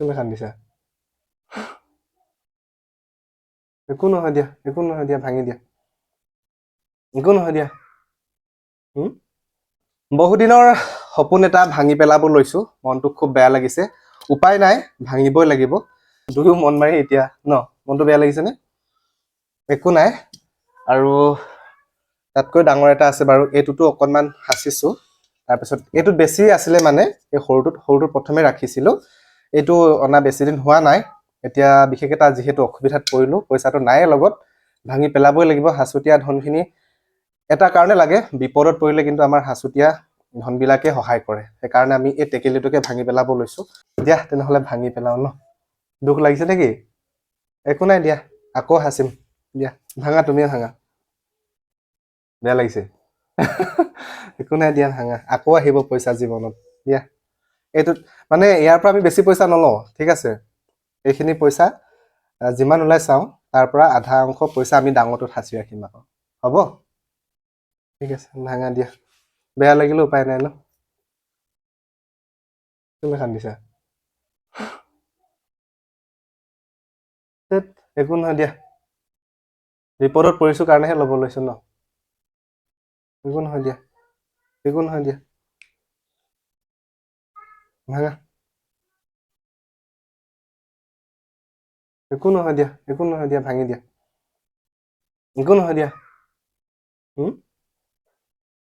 তুমি কান্দিছা একো নহয় দিয়া একো নহয় দিয়া ভাঙি দিয়া একো নহয় দিয়া? বহুদিনৰ সপোন এটা ভাঙি পেলাব লৈছো মনটো খুব বেয়া লাগিছে উপায় নাই ভাঙিবই লাগিব দুয়ো মন মাৰি এতিয়া ন মনটো বেয়া লাগিছেনে একো নাই আৰু তাতকৈ ডাঙৰ এটা আছে বাৰু এইটোতো অকণমান সাঁচিছো তাৰপিছত এইটোত বেছি আছিলে মানে এই সৰুটোত সৰুটোত প্ৰথমে ৰাখিছিলো এইটো অনা বেছি দিন হোৱা নাই। এতিয়া বিশেষ এটা যিহেতু অসুবিধাত পৰিলো পইচাটো নাইয়ে লগত। ভাঙি পেলাবই লাগিব সাঁচতীয়া ধনখিনি এটা কাৰণে লাগে বিপদত পৰিলে কিন্তু আমাৰ সাঁচতীয়া ধনবিলাকে সহায় কৰে। সেইকাৰণে আমি এই টেকেলিটোকে ভাঙি পেলাব লৈছো। দিয়া তেনেহ'লে ভাঙি পেলাও ন? দুখ লাগিছে নেকি? একো নাই দিয়া আকৌ সাঁচিম দিয়া ভাঙা তুমিয়ে ভাঙা। বেয়া লাগিছে। একো নাই দিয়া ভাঙা। আকৌ আহিব পইচা জীৱনত। দিয়া। এইটোত মানে ইয়াৰ পৰা আমি বেছি পইচা নলওঁ ঠিক আছে? এইখিনি পইচা যিমান ওলাই চাওঁ তাৰ পৰা আধা অংশ পইচা আমি ডাঙৰটোত সাঁচি ৰাখিম আকৌ। হ'ব? ঠিক আছে ভাঙা দিয়া। বেয়া লাগিলে উপায় নাই ন? কান্দিছা? ধেৎ, একো নহয় দিয়া। বিপদত পৰিছো কাৰণেহে ল'ব লৈছো ন? একো নহয় দিয়া। একো নহয় দিয়া। ভাঙা একো নহয় দিয়া একো নহয় দিয়া ভাঙি দিয়া একো নহয় দিয়া হুম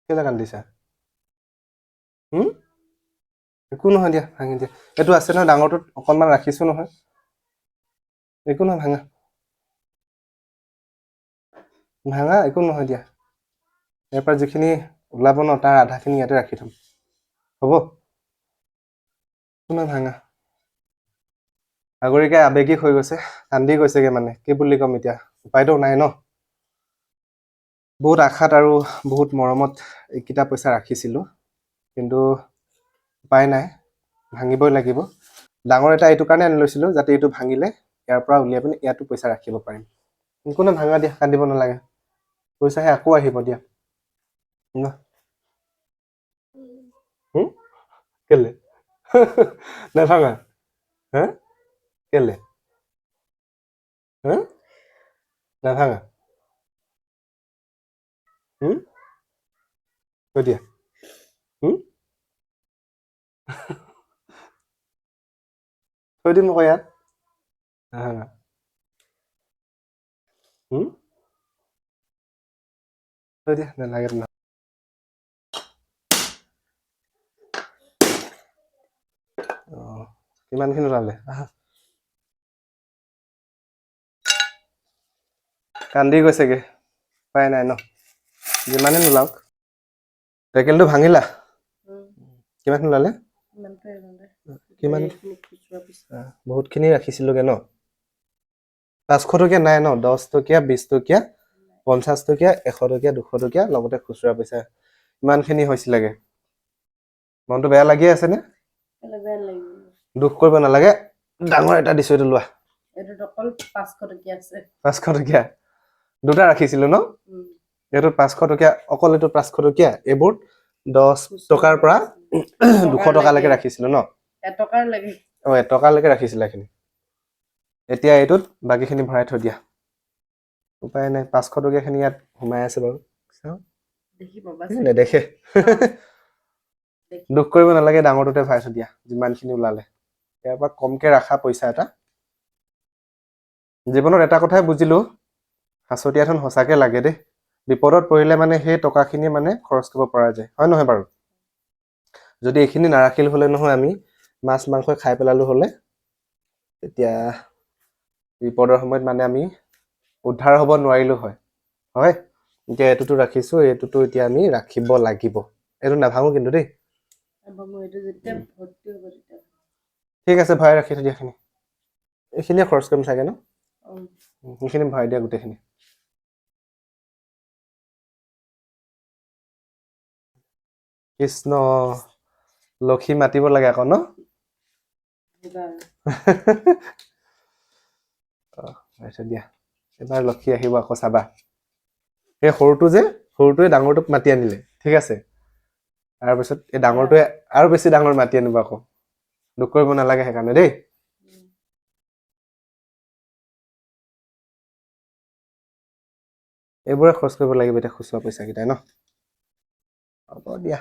কেলে কান্দিছা হুম একো নহয় দিয়া ভাঙি দিয়া এইটো আছে নহয় ডাঙৰটোত অকণমান ৰাখিছো নহয় একো নহয় ভাঙা ভাঙা একো নহয় দিয়া ইয়াৰ পৰা যিখিনি ওলাব ন তাৰ আধাখিনি ইয়াতে ৰাখি থ'ম হ'ব নহয় ভাঙা আগৰিকে আৱেগিক হৈ গৈছে কান্দি গৈছেগে মানে কি বুলি ক'ম এতিয়া? উপায়তো নাই ন? বহুত আশাত আৰু বহুত মৰমত এইকেইটা পইচা ৰাখিছিলোঁ কিন্তু উপায় নাই ভাঙিবই লাগিব। ডাঙৰ এটা এইটো কাৰণে আনি লৈছিলোঁ যাতে এইটো ভাঙিলে ইয়াৰ পৰা উলিয়াই পিনে ইয়াতো পইচা ৰাখিব পাৰিম। একো নাই ভাঙা দিয়া কান্দিব নালাগে। পইচাহে আকৌ আহিব দিয়া। ন হুম? কেলে নাভাঙা হা কেলে হা নাভাঙা হুম কৈ দিয়া হুম থৈ দিম আকৌ ইয়াত নাভাঙা হুম থৈ দিয়া নালাগে তেনে অঁ কিমানখিনি ওলালে কান্দি গৈছেগে উপায় নাই ন যিমানে নোলাওক টেকেলটো ভাঙিলা কিমানখিনি ওলালে কিমান বহুতখিনি ৰাখিছিলোগে ন পাঁচশ টকীয়া নাই ন দহ টকীয়া বিছ টকীয়া পঞ্চাছ টকীয়া এশ টকীয়া দুশ টকীয়া লগতে খুচুৰা পইচা ইমানখিনি হৈছিলেগে মনটো বেয়া লাগি আছেনে দুখ কৰিব নালাগে। ডাঙৰ এটা দিছো এইটো লোৱা। এইটোত অকল পাঁচশ টকীয়া আছে। পাঁচশ টকীয়া। দুটা ৰাখিছিলো ন। এইটোত পাঁচশ টকীয়া অকল এইটো পাঁচশ টকীয়া এইবোৰ দহ টকাৰ পৰা দুশ টকালৈকে ৰাখিছিলো ন? এটকাৰ লাগে অ এটকালৈকে ৰাখিছিলে এইখিনি। এতিয়া এইটোত বাকীখিনি ভৰাই থৈ দিয়া। উপায় নাই পাঁচশ টকীয়াখিনি ইয়াত সোমাই আছে বাৰু। চাওঁ। নেদেখে। দেখি। কৰিব নালাগে ডাঙৰটোতে ভৰাই থৈ দিয়া যিমানখিনি ওলালে। ইয়াৰ পৰা কমকে ৰাখা পইচা এটা। জীৱনত এটা কথাই বুজিলো সাঁচতীয়া ধন সঁচাকে লাগে দেই। বিপদত পৰিলে মানে সেই টকাখিনি মানে খৰচ কৰিব পৰা যায় হয় নহয় বাৰু? যদি এইখিনি নাৰাখিলো হ'লে নহয় আমি মাছ মাংস খাই পেলালো হ'লে তেতিয়া বিপদৰ সময়ত মানে আমি উদ্ধাৰ হ'ব নোৱাৰিলো হয়। হয়? এতিয়া এইটোতো ৰাখিছো এইটোতো এতিয়া আমি ৰাখিব লাগিব। এইটো নাভাঙো কিন্তু দেই। ঠিক আছে ভৰাই ৰাখি থৈ দিয়া এইখিনি। এইখিনিয়ে খৰচ কৰিম চাগে ন? সেইখিনি ভৰাই দিয়া গোটেইখিনি। কৃষ্ণ লক্ষী মাতিব লাগে আকৌ ন? দিয়া। এবাৰ লক্ষী আহিব আকৌ চাবা। সেই সৰুটো যে সৰুটোৱে ডাঙৰটোক মাতি আনিলে। ঠিক আছে? তাৰপিছত এই ডাঙৰটোৱে আৰু বেছি ডাঙৰ মাতি আনিব আকৌ। দুখ কৰিব নালাগে সেইকাৰণে দেই। এইবোৰে খৰচ কৰিব লাগিব এতিয়া খুচুৰা পইচাকেইটাই ন? হ'ব দিয়া।